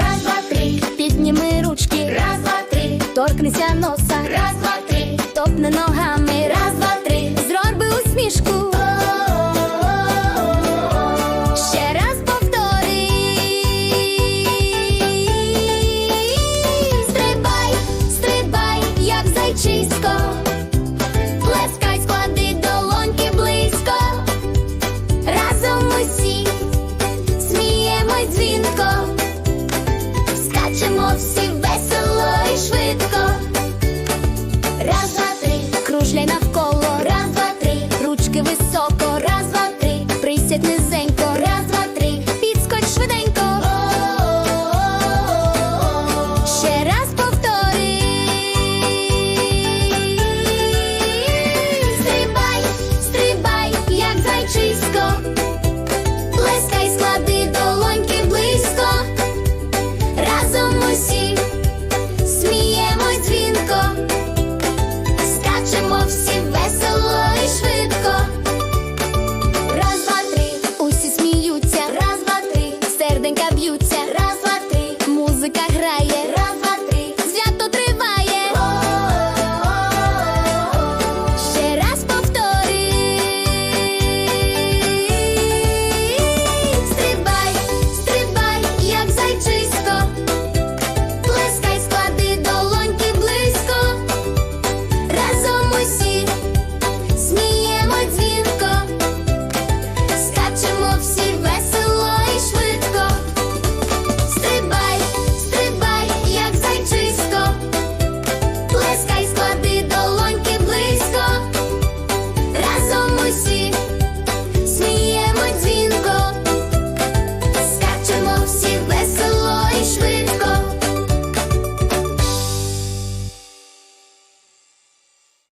Раз, два, три, підніми ручки, раз, два, три, торкнися носа, раз, два, три, топни ногами. раз grab you